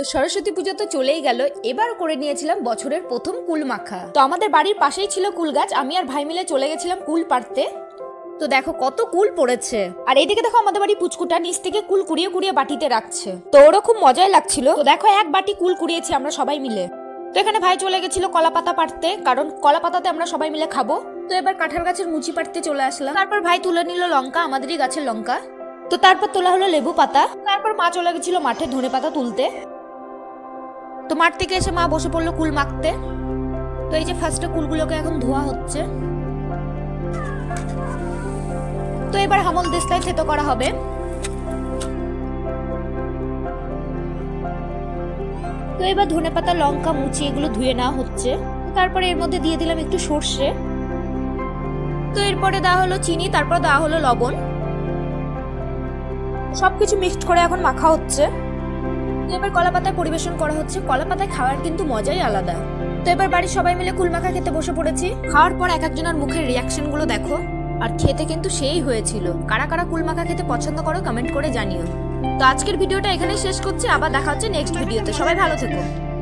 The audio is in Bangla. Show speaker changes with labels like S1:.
S1: তো সরস্বতী পুজো তো চলেই গেল এবার করে নিয়েছিলাম বছরের প্রথম কুল মাখা। তো আমাদের বাড়ির পাশেই ছিল কুল গাছ, আমি আর ভাই মিলে চলে গেছিলাম কুল পাড়তে। তো দেখো কত কুল পড়েছে। আর এইদিকে দেখো আমাদের বাড়ি পুচকুটা নিচ থেকে কুল কুড়িয়ে কুড়িয়ে বাটিতে রাখছে। তো ওরও খুব মজাই লাগছিল। তো দেখো এক বাটি কুল কুড়িয়েছি আমরা সবাই মিলে। তো এখানে ভাই চলে গেছিল কলা পাতা পাড়তে, কারণ কলা পাতাতে আমরা সবাই মিলে খাব। তো এবার কাঁঠাল গাছের মুচি পাড়তে চলে আসলাম। তারপর ভাই তুলে নিল লঙ্কা, আমাদেরই গাছের লঙ্কা। তো তারপর তোলা হলো লেবু পাতা। তারপর মা চলে গেছিল মাঠে ধনে পাতা তুলতে। তো মাঠ থেকে এসে মা বসে পড়ল কুল মাখতে। তো এই যে ফার্স্টে কুলগুলোকে এখন ধোয়া হচ্ছে। তো এবার হামল দেশলাই থেতো করা হবে। তো এবার ধনে পাতা, লঙ্কা, মুচি এগুলো ধুয়ে নেওয়া হচ্ছে। তারপরে এর মধ্যে দিয়ে দিলাম একটু সর্ষে। তো এরপরে দেওয়া হলো চিনি, তারপর দেওয়া হলো লবণ। সবকিছু মিক্সড করে এখন মাখা হচ্ছে। তো এবার কলা পাতায় পরিবেশন করা হচ্ছে। কলা পাতায় খাওয়ার কিন্তু মজাই আলাদা। তো এবার বাড়ির সবাই মিলে কুলমাখা খেতে বসে পড়েছি। খাওয়ার পর এক একজনের মুখের রিয়াকশনগুলো দেখো। আর খেতে কিন্তু সেই হয়েছিল। কারা কারা কুলমাখা খেতে পছন্দ করো কমেন্ট করে জানিও। তো আজকের ভিডিওটা এখানে শেষ করছি। আবার দেখা হচ্ছে নেক্সট ভিডিওতে সবাই ভালো থেকো।